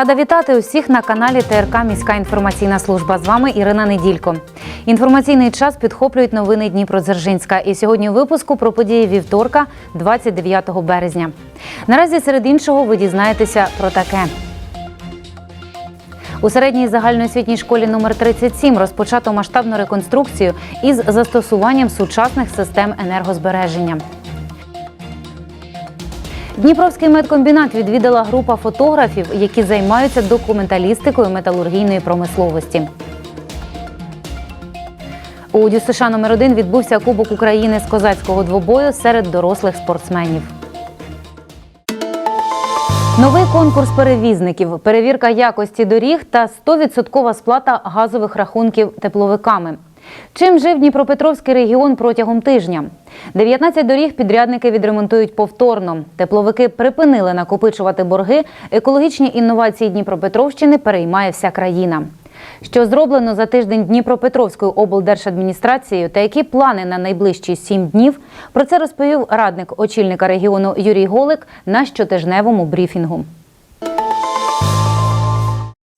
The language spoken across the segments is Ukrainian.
Рада вітати усіх на каналі ТРК Міська інформаційна служба. З вами Ірина Неділько. Інформаційний час підхоплюють новини Дніпродзержинська. І сьогодні у випуску про події вівторка, 29 березня. Наразі серед іншого ви дізнаєтеся про таке. У середній загальноосвітній школі номер 37 розпочато масштабну реконструкцію із застосуванням сучасних систем енергозбереження. Дніпровський медкомбінат відвідала група фотографів, які займаються документалістикою металургійної промисловості. У ДЮСШ номер 1 відбувся Кубок України з козацького двобою серед дорослих спортсменів. Новий конкурс перевізників, перевірка якості доріг та 100% сплата газових рахунків тепловиками. Чим жив Дніпропетровський регіон протягом тижня? 19 доріг підрядники відремонтують повторно. Тепловики припинили накопичувати борги. Екологічні інновації Дніпропетровщини переймає вся країна. Що зроблено за тиждень Дніпропетровською облдержадміністрацією та які плани на найближчі сім днів? Про це розповів радник очільника регіону Юрій Голик на щотижневому брифінгу.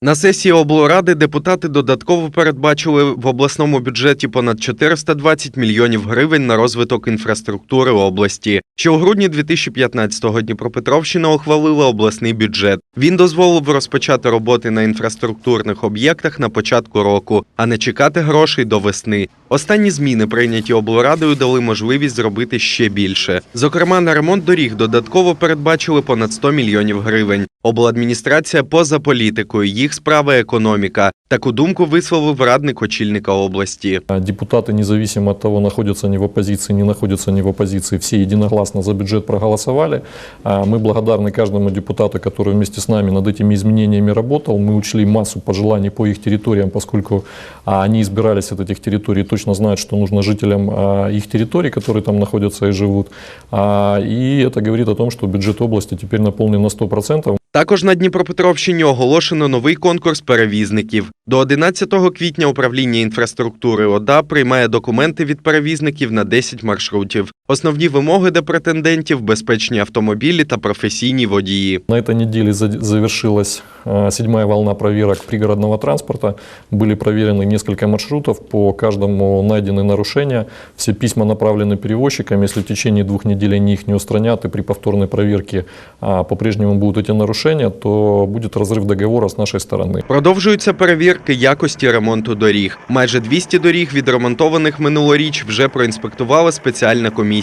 На сесії облради депутати додатково передбачили в обласному бюджеті понад 420 мільйонів гривень на розвиток інфраструктури області. Ще у грудні 2015-го Дніпропетровщина ухвалила обласний бюджет. Він дозволив розпочати роботи на інфраструктурних об'єктах на початку року, а не чекати грошей до весни. Останні зміни, прийняті облрадою, дали можливість зробити ще більше. Зокрема, на ремонт доріг додатково передбачили понад 100 мільйонів гривень. Обладміністрація поза політикою, їх справа економіка. Таку думку висловив радник очільника області. А Депутаты, независимо от того, находятся они в оппозиции, не находятся они в оппозиции, все единогласно за бюджет проголосовали. А Мы благодарны каждому депутату, который вместе с нами над этими изменениями работал. Мы учли массу пожеланий по их территориям, поскольку а, они избирались от этих территорий, точно знают, что нужно жителям а, их территорий, которые там находятся и живут. А, И это говорит о том, что бюджет области теперь наполнен на 100%. Також на Дніпропетровщині оголошено новий конкурс перевізників. До 11 квітня управління інфраструктури ОДА приймає документи від перевізників на 10 маршрутів. Основні вимоги до претендентів безпечні автомобілі та професійні водії. На этой неделе за- завершилась э, седьмая волна проверок пригородного транспорта. Были проверены несколько маршрутов, по каждому найдены нарушения. Все письма направлены перевозчикам. Если в течение двух недель они их не устранят и при повторной проверке а, по-прежнему будут эти нарушения, то будет разрыв договора с нашей стороны. Продовжуються перевірки якості ремонту доріг. Майже 200 доріг, відремонтованих минулоріч, вже проінспектувала спеціальна комісія.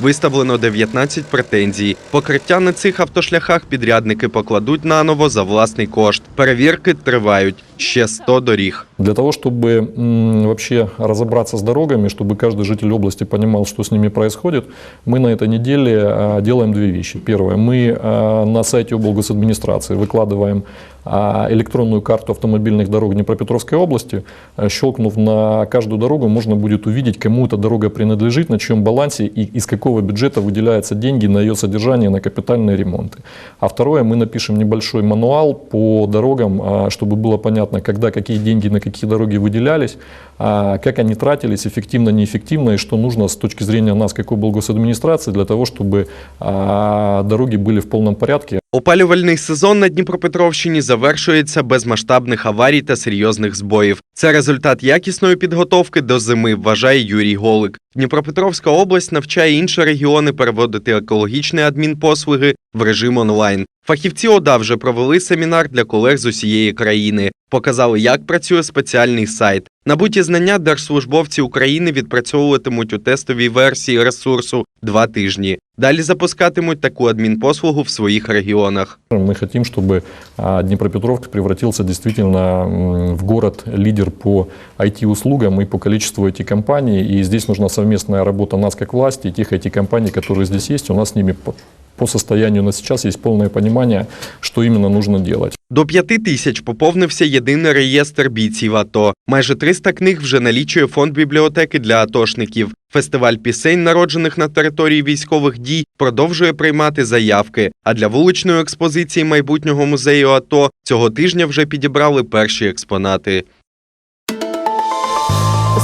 Виставлено 19 претензій. Покриття на цих автошляхах підрядники покладуть наново за власний кошт. Перевірки тривають ще 100 доріг. Для того, чтобы вообще разобраться с дорогами, чтобы каждый житель области понимал, что с ними происходит, мы на этой неделе а, делаем две вещи. Первое, мы а, на сайте облгосадминистрации выкладываем а, электронную карту автомобильных дорог Днепропетровской области. Щелкнув на каждую дорогу, можно будет увидеть, кому эта дорога принадлежит, на чьем балансе и из какого бюджета выделяются деньги на ее содержание, на капитальные ремонты. А второе, мы напишем небольшой мануал по дорогам, чтобы было понятно, когда какие деньги на какие дороги выделялись, а, как они тратились, эффективно, неэффективно, и что нужно с точки зрения нас, как облгосадминистрации, для того, чтобы а, дороги были в полном порядке. Опалювальний сезон на Дніпропетровщині завершується без масштабних аварій та серйозних збоїв. Це результат якісної підготовки до зими, вважає Юрій Голик. Дніпропетровська область навчає інші регіони переводити екологічні адмінпослуги в режим онлайн. Фахівці ОДА вже провели семінар для колег з усієї країни, показали, як працює спеціальний сайт. Набуті знання держслужбовці України відпрацьовуватимуть у тестовій версії ресурсу два тижні. Далі запускатимуть таку адмінпослугу в своїх регіонах. Мы хотим, чтобы а, Днепропетровск превратился действительно м, в город-лидер по IT-услугам и по количеству IT-компаний. И здесь нужна совместная работа нас как власти и тех IT-компаний, которые здесь есть. У нас с ними по, состоянию на сейчас есть полное понимание, что именно нужно делать. До п'яти тисяч поповнився єдиний реєстр бійців АТО. Майже 300 книг вже налічує фонд бібліотеки для атошників. Фестиваль пісень, народжених на території військових дій, продовжує приймати заявки. А для вуличної експозиції майбутнього музею АТО цього тижня вже підібрали перші експонати.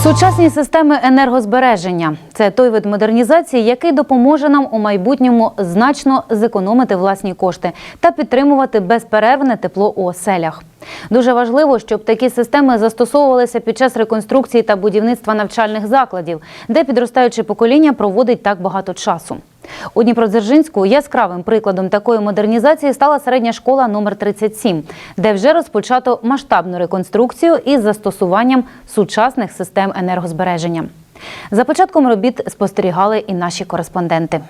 Сучасні системи енергозбереження це той вид модернізації, який допоможе нам у майбутньому значно зекономити власні кошти та підтримувати безперервне тепло у оселях. Дуже важливо, щоб такі системи застосовувалися під час реконструкції та будівництва навчальних закладів, де підростаюче покоління проводить так багато часу. У Дніпродзержинську яскравим прикладом такої модернізації стала середня школа номер 37, де вже розпочато масштабну реконструкцію із застосуванням сучасних систем енергозбереження. За початком робіт спостерігали і наші кореспонденти.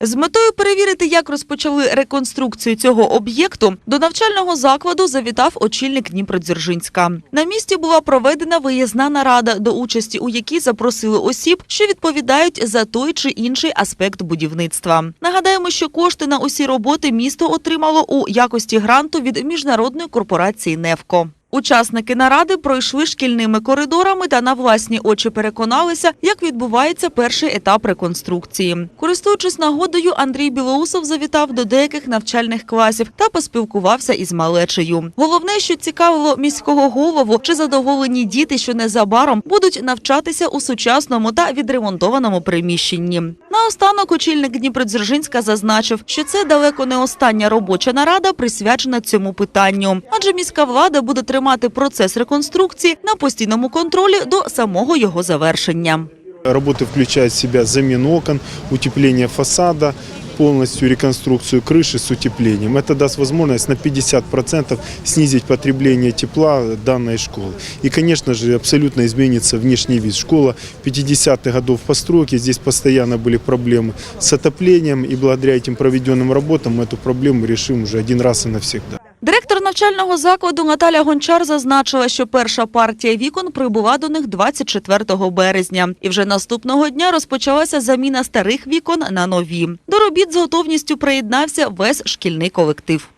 З метою перевірити, як розпочали реконструкцію цього об'єкту, до навчального закладу завітав очільник Дніпродзержинська. На місці була проведена виїзна нарада, до участі у якій запросили осіб, що відповідають за той чи інший аспект будівництва. Нагадаємо, що кошти на усі роботи місто отримало у якості гранту від міжнародної корпорації «Невко». Учасники наради пройшли шкільними коридорами та на власні очі переконалися, як відбувається перший етап реконструкції. Користуючись нагодою, Андрій Білоусов завітав до деяких навчальних класів та поспілкувався із малечею. Головне, що цікавило міського голову, чи задоволені діти, що незабаром будуть навчатися у сучасному та відремонтованому приміщенні. Наостанок очільник Дніпродзержинська зазначив, що це далеко не остання робоча нарада, присвячена цьому питанню, адже міська влада буде тримати процес реконструкції на постійному контролі до самого його завершення. Работы включают в себя замену окон, утепление фасада, полностью реконструкцию крыши с утеплением. Это даст возможность на 50% снизить потребление тепла данной школы. И, конечно же, абсолютно изменится внешний вид. Школа 50-х годов постройки, здесь постоянно были проблемы с отоплением, и благодаря этим проведенным работам мы эту проблему решим уже один раз и навсегда. Директор навчального закладу Наталя Гончар зазначила, що перша партія вікон прибула до них 24 березня. І вже наступного дня розпочалася заміна старих вікон на нові. До робіт з готовністю приєднався весь шкільний колектив.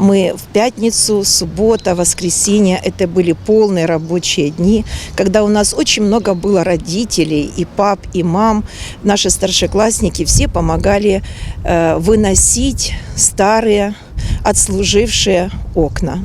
Мы в пятницу, суббота, воскресенье, это были полные рабочие дни, когда у нас очень много было родителей, и пап, и мам, наши старшеклассники, все помогали э, выносить старые, отслужившие окна.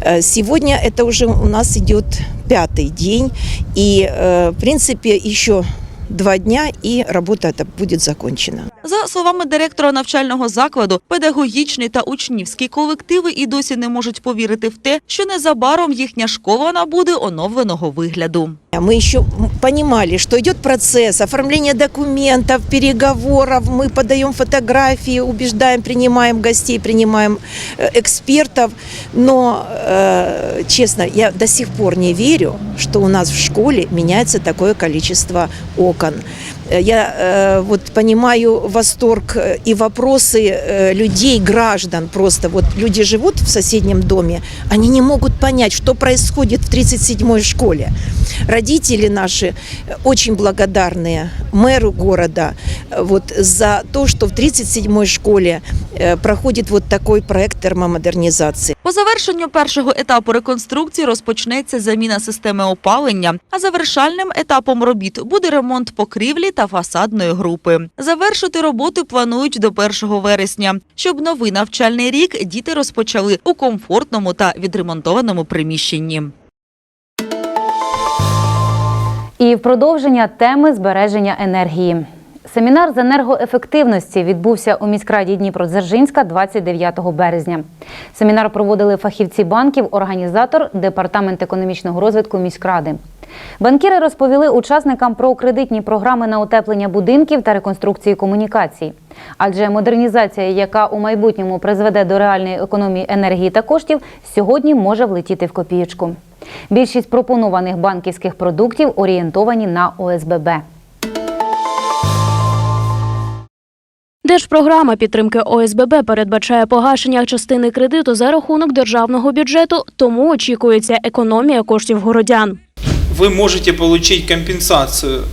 Э, Сегодня это уже у нас идет пятый день, и, э, в принципе, еще два дня, и работа эта будет закончена. За словами директора навчального закладу, педагогічний та учнівські колективи і досі не можуть повірити в те, що незабаром їхня школа набуде оновленого вигляду. Мы еще понимали, что идет процесс оформления документов, переговоров, мы подаем фотографии, убеждаем, принимаем гостей, принимаем э, экспертов. Но, э, честно, я до сих пор не верю, что у нас в школе меняется такое количество окон. Э, Я э, вот понимаю восторг э, и вопросы э, людей, граждан просто. Вот люди живут в соседнем доме, они не могут понять, что происходит в 37-й школе. Родители наши э, очень благодарные мэру города э, вот, за то, что в 37-й школе э, проходит вот такой проект термомодернизации. По завершенню першого етапу реконструкції розпочнеться заміна системи опалення, а завершальним етапом робіт буде ремонт покрівлі та фасадної групи. Завершити роботи планують до 1 вересня, щоб новий навчальний рік діти розпочали у комфортному та відремонтованому приміщенні. І в продовження теми збереження енергії. Семінар з енергоефективності відбувся у міськраді Дніпродзержинська 29 березня. Семінар проводили фахівці банків, організатор Департамент економічного розвитку міськради. Банкіри розповіли учасникам про кредитні програми на утеплення будинків та реконструкції комунікацій. Адже модернізація, яка у майбутньому призведе до реальної економії енергії та коштів, сьогодні може влетіти в копієчку. Більшість пропонованих банківських продуктів орієнтовані на ОСББ. Держпрограма підтримки ОСББ передбачає погашення частини кредиту за рахунок державного бюджету, тому очікується економія коштів городян вы можете получить компенсацию.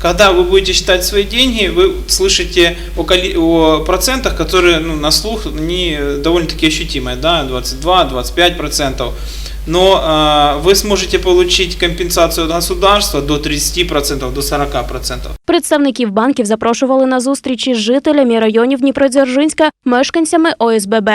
Когда вы будете считать свои деньги, вы слышите о, коли- о процентах, которые ну, на слух они довольно-таки ощутимые, да, 22-25%. Но э, вы сможете получить компенсацию от государства до 30%, до 40%. Представників банків запрошували на зустрічі з жителями районів Дніпродзержинська, мешканцями ОСББ.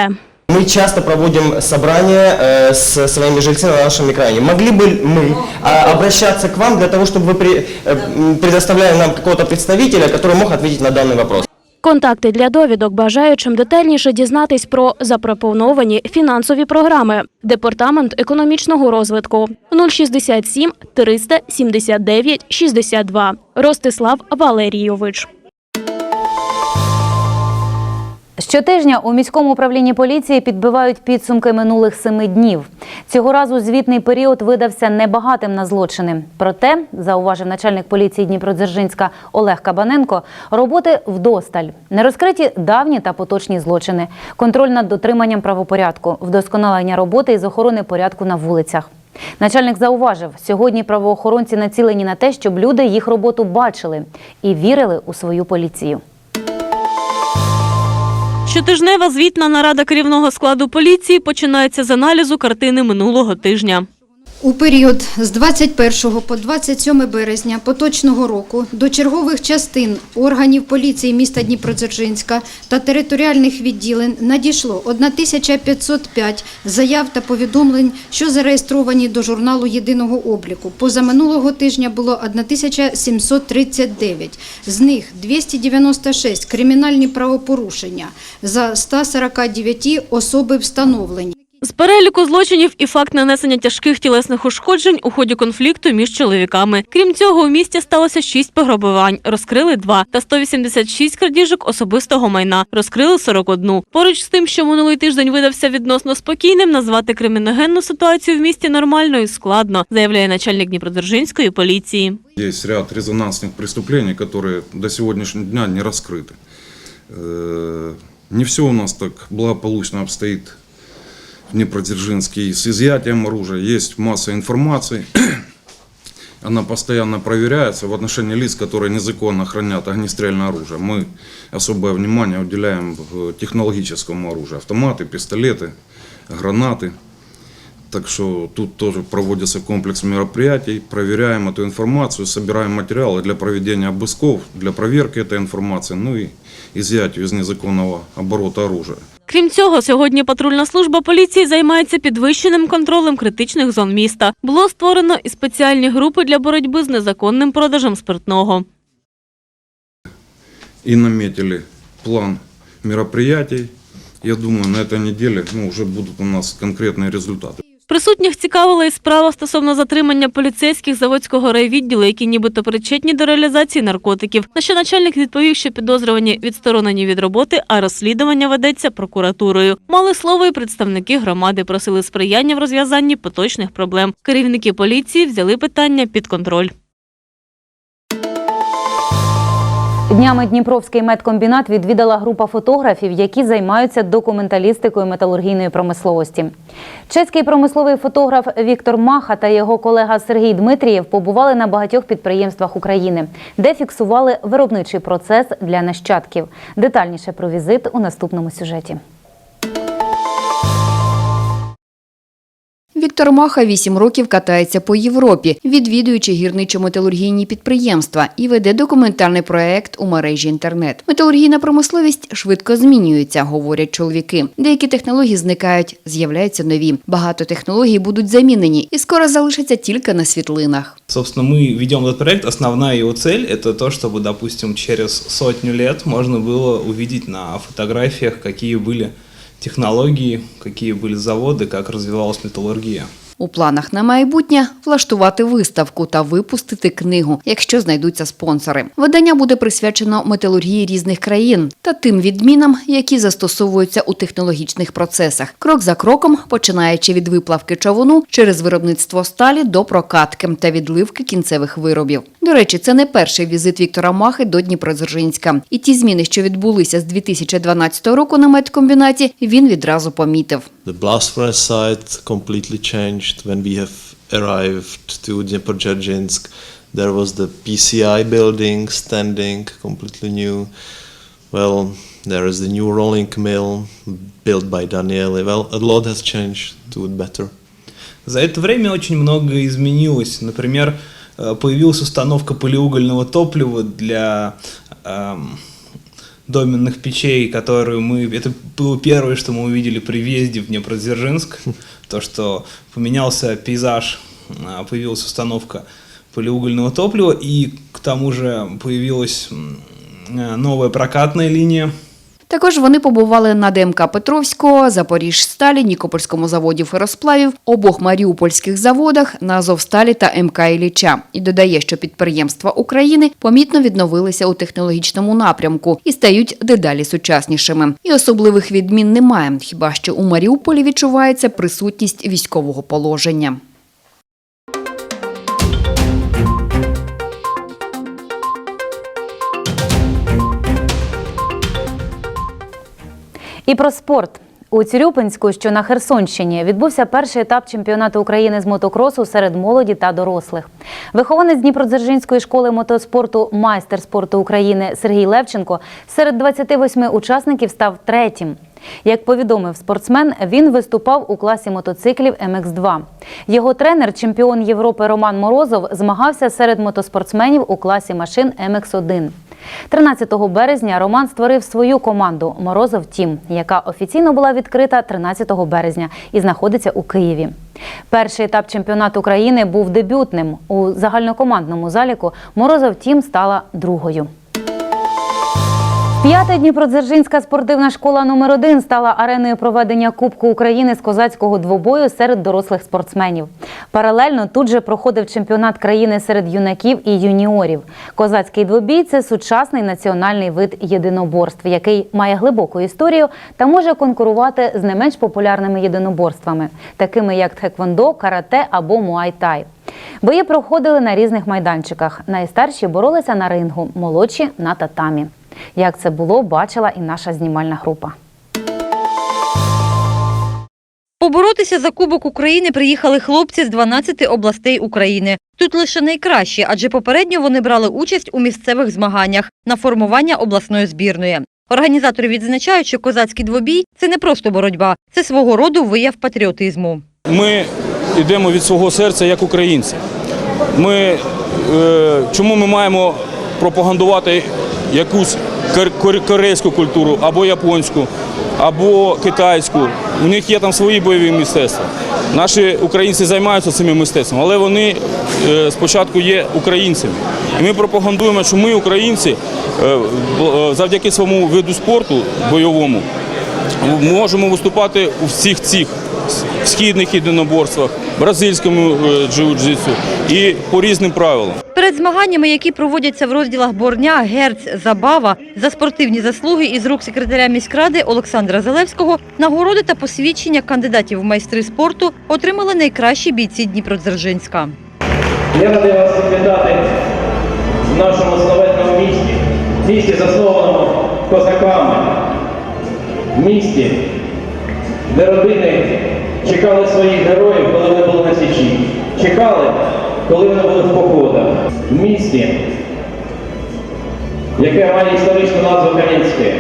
Мы часто проводим собрания э, с своими жильцами на нашем экране. Могли бы мы а, обращаться к вам для того, чтобы вы при- э, м, предоставляли нам какого-то представителя, который мог ответить на данный вопрос? Контакти для довідок бажаючим детальніше дізнатись про запропоновані фінансові програми. Департамент економічного розвитку 067 379 62. Ростислав Валерійович. Щотижня у міському управлінні поліції підбивають підсумки минулих семи днів. Цього разу звітний період видався небагатим на злочини. Проте, зауважив начальник поліції Дніпродзержинська Олег Кабаненко, роботи вдосталь. Не розкриті давні та поточні злочини, контроль над дотриманням правопорядку, вдосконалення роботи із охорони порядку на вулицях. Начальник зауважив, сьогодні правоохоронці націлені на те, щоб люди їх роботу бачили і вірили у свою поліцію. Щотижнева звітна нарада керівного складу поліції починається з аналізу картини минулого тижня. У період з 21 по 27 березня поточного року до чергових частин органів поліції міста Дніпродзержинська та територіальних відділень надійшло 1505 заяв та повідомлень, що зареєстровані до журналу єдиного обліку. Позаминулого тижня було 1739. З них 296 кримінальні правопорушення, за 149 особи встановлені. З переліку злочинів і факт нанесення тяжких тілесних ушкоджень у ході конфлікту між чоловіками. Крім цього, у місті сталося 6 пограбувань, розкрили 2 та 186 крадіжок особистого майна, розкрили 41. Поруч з тим, що минулий тиждень видався відносно спокійним, назвати криміногенну ситуацію в місті нормальною складно, заявляє начальник Дніпродзержинської поліції. Есть ряд резонансных преступлений, которые до сегодняшнего дня не раскрыты. Э, Не все у нас так благополучно обстоит и с изъятием оружия. Есть масса информации, она постоянно проверяется в отношении лиц, которые незаконно хранят огнестрельное оружие. Мы особое внимание уделяем технологическому оружию. Автоматы, пистолеты, гранаты. Так что тут тоже проводится комплекс мероприятий, проверяем эту информацию, собираем материалы для проведения обысков, для проверки этой информации, ну и изъятию из незаконного оборота оружия. Крім цього, сьогодні патрульна служба поліції займається підвищеним контролем критичних зон міста. Було створено і спеціальні групи для боротьби з незаконним продажем спиртного. И наметили план мероприятий. Я думаю, на этой неделе ну, уже будут у нас конкретные результаты. Присутніх цікавила і справа стосовно затримання поліцейських заводського райвідділу, які нібито причетні до реалізації наркотиків. На що начальник відповів, що підозрювані відсторонені від роботи, а розслідування ведеться прокуратурою. Мали слово і представники громади просили сприяння в розв'язанні поточних проблем. Керівники поліції взяли питання під контроль. Днями Дніпровський медкомбінат відвідала група фотографів, які займаються документалістикою металургійної промисловості. Чеський промисловий фотограф Віктор Маха та його колега Сергій Дмитрієв побували на багатьох підприємствах України, де фіксували виробничий процес для нащадків. Детальніше про візит у наступному сюжеті. Віктор Маха вісім років катається по Європі, відвідуючи гірничо-металургійні підприємства і веде документальний проект у мережі інтернет. Металургійна промисловість швидко змінюється, говорять чоловіки. Деякі технології зникають, з'являються нові. Багато технологій будуть замінені і скоро залишаться тільки на світлинах. Собственно, мы ведем этот проект. Основная его цель – это то, чтобы, допустим, через сотню лет можно было увидеть на фотографиях, какие были технологии, какие были заводы, как развивалась металлургия. У планах на майбутнє влаштувати виставку та випустити книгу, якщо знайдуться спонсори. Видання буде присвячено металургії різних країн та тим відмінам, які застосовуються у технологічних процесах, крок за кроком, починаючи від виплавки човуну через виробництво сталі до прокатки та відливки кінцевих виробів. До речі, це не перший візит Віктора Махи до Дніпродзержинська. І ті зміни, що відбулися з 2012 року на медкомбінаті, він відразу помітив. The blast furnace site completely changed when we have arrived to Dnipro-Dzerzhinsk. There was the PCI building standing, completely new. Well, there is the new rolling mill built by Daniele. Well, a lot has changed to it better. За это время очень многое изменилось. Например, э, появилась установка полиугольного топлива для эм, доменных печей, которые мы... Это было первое, что мы увидели при въезде в Днепродзержинск. То, что поменялся пейзаж, а, появилась установка полиугольного топлива, и к тому же появилась м, э, новая прокатная линия, також вони побували на ДМК Петровського, Запоріжсталі, Нікопольському заводі феросплавів, обох маріупольських заводах на Азовсталі та МК Ілліча. І додає, що підприємства України помітно відновилися у технологічному напрямку і стають дедалі сучаснішими. І особливих відмін немає, хіба що у Маріуполі відчувається присутність військового положення. І про спорт. У Цюрюпинську, що на Херсонщині, відбувся перший етап чемпіонату України з мотокросу серед молоді та дорослих. Вихованець Дніпродзержинської школи мотоспорту майстер спорту України Сергій Левченко серед 28 учасників став третім. Як повідомив спортсмен, він виступав у класі мотоциклів MX2. Його тренер, чемпіон Європи Роман Морозов, змагався серед мотоспортсменів у класі машин MX1. 13 березня Роман створив свою команду Морозов Тім, яка офіційно була відкрита 13 березня і знаходиться у Києві. Перший етап чемпіонату України був дебютним. У загальнокомандному заліку Морозов Тім стала другою. П'ята Дніпродзержинська спортивна школа номер 1 стала ареною проведення Кубку України з козацького двобою серед дорослих спортсменів. Паралельно тут же проходив чемпіонат країни серед юнаків і юніорів. Козацький двобій це сучасний національний вид єдиноборств, який має глибоку історію та може конкурувати з не менш популярними єдиноборствами, такими як тхеквондо, карате або муай-тай. Бої проходили на різних майданчиках. Найстарші боролися на рингу, молодші на татамі. Як це було, бачила і наша знімальна група. Поборотися за Кубок України приїхали хлопці з 12 областей України. Тут лише найкращі, адже попередньо вони брали участь у місцевих змаганнях на формування обласної збірної. Організатори відзначають, що козацький двобій це не просто боротьба, це свого роду вияв патріотизму. Ми йдемо від свого серця як українці. Ми, е, чому ми маємо пропагандувати якусь корейську культуру або японську, або китайську? У них є там свої бойові мистецтва. Наші українці займаються цими мистецтвами, але вони е, спочатку є українцями. І ми пропагандуємо, що ми, українці, е, е, завдяки своєму виду спорту бойовому, можемо виступати у всіх цих східних єдиноборствах, бразильському джиу-джитсу і по різним правилам. Перед змаганнями, які проводяться в розділах Борня, Герць, Забава за спортивні заслуги із рук секретаря міськради Олександра Залевського, нагороди та посвідчення кандидатів в майстри спорту отримали найкращі бійці Дніпродзержинська. Я радий вас вітати в нашому славетному місті, місті заснованому козаками, місті, де родини чекали своїх героїв, коли вони були на січі, чекали, коли вони були в походах, в місті, яке має історичну назву Кам'янське.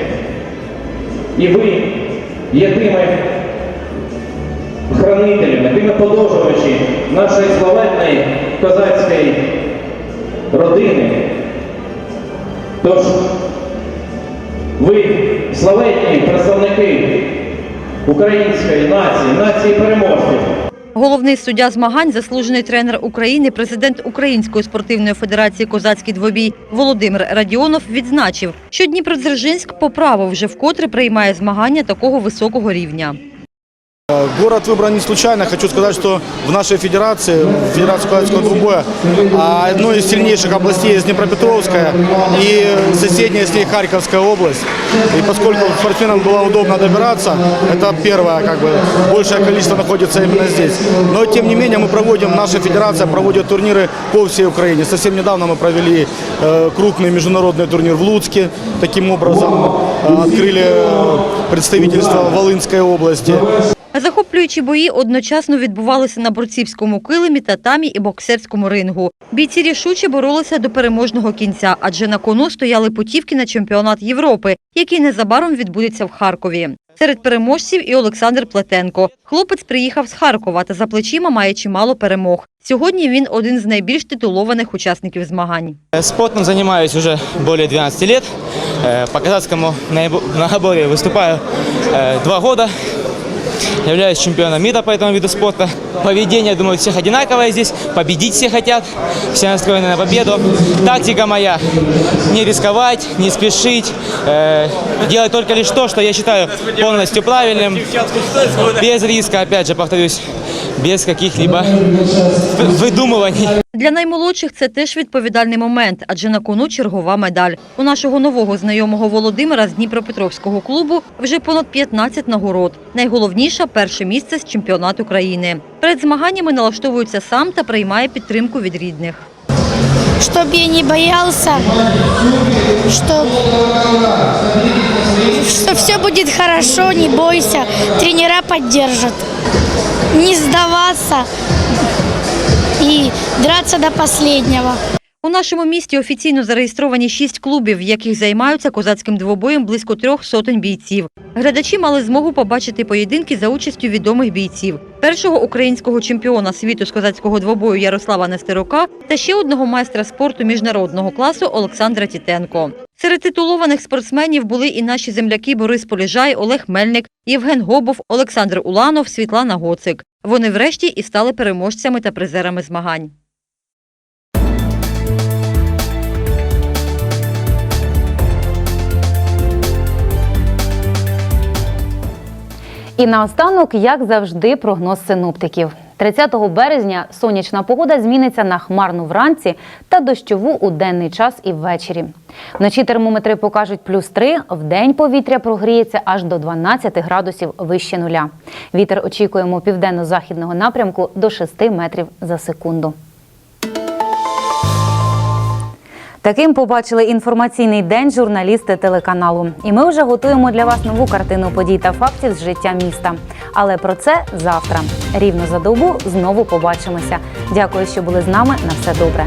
І ви є тими хранителями, тими подовжувачі нашої славетної козацької родини. Тож ви славетні представники української нації, нації переможців. Головний суддя змагань, заслужений тренер України, президент Української спортивної федерації Козацький двобій Володимир Радіонов відзначив, що Дніпродзержинськ по праву вже вкотре приймає змагання такого високого рівня. Город выбран не случайно. Хочу сказать, что в нашей федерации, в Федерации Калацкого двубоя, а, одной из сильнейших областей есть Днепропетровская и соседняя с ней Харьковская область. И поскольку спортсменам было удобно добираться, это первое, как бы, большее количество находится именно здесь. Но тем не менее мы проводим, наша федерация проводит турниры по всей Украине. Совсем недавно мы провели э, крупный международный турнир в Луцке. Таким образом э, открыли э, представительство Волынской области. Захоплюючі бої одночасно відбувалися на борцівському килимі, татамі і боксерському рингу. Бійці рішуче боролися до переможного кінця, адже на кону стояли путівки на чемпіонат Європи, який незабаром відбудеться в Харкові. Серед переможців і Олександр Плетенко. Хлопець приїхав з Харкова та за плечима має чимало перемог. Сьогодні він один з найбільш титулованих учасників змагань. Спортом занимаюсь уже более 12 лет. Э, По казахскому наибо- многоборье выступаю э, два года. Являюсь чемпионом мира по этому виду спорта. Поведение, думаю, всех одинаковое здесь. Победить все хотят. Все настроены на победу. Тактика моя – не рисковать, не спешить. э, Делать только лишь то, что я считаю полностью правильным. Без риска, опять же, повторюсь, без каких-либо выдумываний. Для наймолодших це теж відповідальний момент, адже на кону чергова медаль. У нашого нового знайомого Володимира з Дніпропетровського клубу вже понад 15 нагород. Найголовніше – перше місце з чемпіонату країни. Перед змаганнями налаштовується сам та приймає підтримку від рідних. Чтоб я не боялся, что, что все будет хорошо, не бойся, тренера поддержат. Не сдаваться и драться до последнего. У нашому місті офіційно зареєстровані шість клубів, в яких займаються козацьким двобоєм близько трьох сотень бійців. Глядачі мали змогу побачити поєдинки за участю відомих бійців: першого українського чемпіона світу з козацького двобою Ярослава Нестерука та ще одного майстра спорту міжнародного класу Олександра Тітенко. Серед титулованих спортсменів були і наші земляки Борис Поліжай, Олег Мельник, Євген Гобов, Олександр Уланов, Світлана Гоцик. Вони врешті і стали переможцями та призерами змагань. І наостанок, як завжди, прогноз синоптиків. 30 березня сонячна погода зміниться на хмарну вранці та дощову у денний час і ввечері. Вночі термометри покажуть плюс 3, в день повітря прогріється аж до 12 градусів вище нуля. Вітер очікуємо південно-західного напрямку до 6 метрів за секунду. Таким побачили інформаційний день журналісти телеканалу. І ми вже готуємо для вас нову картину подій та фактів з життя міста. Але про це завтра. Рівно за добу знову побачимося. Дякую, що були з нами. На все добре.